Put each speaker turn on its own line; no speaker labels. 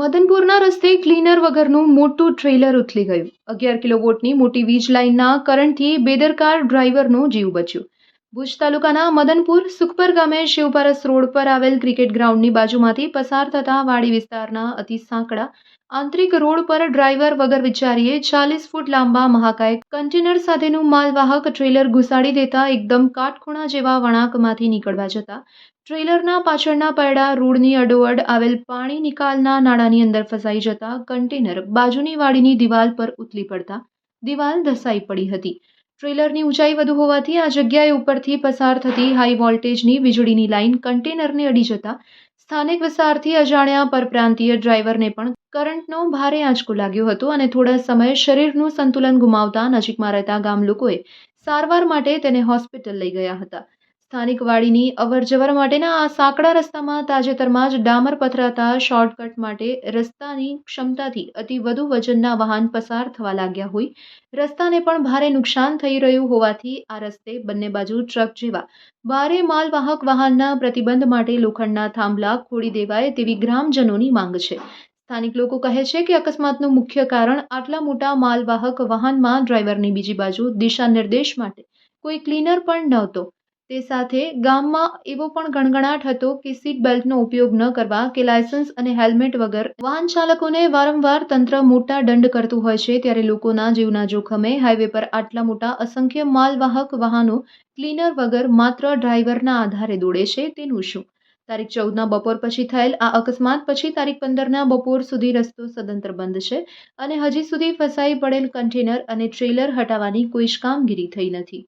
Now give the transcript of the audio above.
મદનપુરના રસ્તે ક્લીનર વગરનું મોટું ટ્રેલર ઉથલી ગયું. અગિયાર કિલોવોટની મોટી વીજ લાઇનના કરંટથી બેદરકાર ડ્રાઈવરનો જીવ બચ્યો. ભુજ તાલુકાના મદનપુર સુખપર ગામે શિવપારસ રોડ પર આવેલ ક્રિકેટ ગ્રાઉન્ડની બાજુમાંથી પસાર થતા વાડી વિસ્તારના અતિ સાંકડા આંતરિક રોડ પર ડ્રાઈવર વગર વિચારીએ ચાલીસ ફૂટ લાંબા મહાકાય કન્ટેનર સાથેનું માલવાહક ટ્રેલર ઘુસાડી દેતા એકદમ કાટખૂણા જેવા વળાંકમાંથી નીકળવા જતા ટ્રેલરના પાછળના પૈડા રોડની અડોઅડ આવેલ પાણી નિકાલના નાળાની અંદર ફસાઈ જતા કન્ટેનર બાજુની વાડીની દિવાલ પર ઉથલી પડતા દિવાલ ધસાઈ પડી હતી. ટ્રેલરની ઊંચાઈ વધુ હોવાથી આ જગ્યાએ ઉપરથી પસાર થતી હાઈ વોલ્ટેજની વીજળીની લાઇન કન્ટેનરને અડી જતા સ્થાનિક વિસ્તારથી અજાણ્યા પરપ્રાંતીય ડ્રાઈવરને પણ કરંટનો ભારે આંચકો લાગ્યો હતો અને થોડા સમય શરીરનું સંતુલન ગુમાવતા નજીકમાં રહેતા ગામ લોકોએ સારવાર માટે તેને હોસ્પિટલ લઈ ગયા હતા. સ્થાનિક વાડીની અવરજવર માટેના આ સાંકડા રસ્તામાં તાજેતરમાં જ ડામર પથરાતા શોર્ટકટ માટે રસ્તાની ક્ષમતાથી અતિ વધુ વજનના વાહન પસાર થવા લાગ્યા હોય. રસ્તાને પણ ભારે નુકસાન થઈ રહ્યું હોવાથી આ રસ્તે બંને બાજુ ટ્રક જેવા ભારે માલવાહક વાહનના પ્રતિબંધ માટે લોખંડના થાંભલા ખોડી દેવાય તેવી ગ્રામજનોની માંગ છે. સ્થાનિક લોકો કહે છે કે અકસ્માતનું મુખ્ય કારણ આટલા મોટા માલવાહક વાહનમાં ડ્રાઈવરની બીજી બાજુ દિશા નિર્દેશ માટે કોઈ ક્લીનર પણ નહોતો. તે સાથે ગામમાં એવો પણ ગણગણાટ હતો કે સીટ બેલ્ટનો ઉપયોગ ન કરવા કે લાયસન્સ અને હેલ્મેટ વગર વાહન ચાલકોને વારંવાર તંત્ર મોટા દંડ કરતું હોય છે ત્યારે લોકોના જીવના જોખમે હાઈવે પર આટલા મોટા અસંખ્ય માલવાહક વાહનો ક્લીનર વગર માત્ર ડ્રાઈવરના આધારે દોડે છે તેનું શું? તારીખ ચૌદના બપોર પછી થયેલ આ અકસ્માત પછી તારીખ પંદરના બપોર સુધી રસ્તો સદંતર બંધ છે અને હજી સુધી ફસાઈ પડેલ કન્ટેનર અને ટ્રેલર હટાવવાની કોઈ જ કામગીરી થઈ નથી.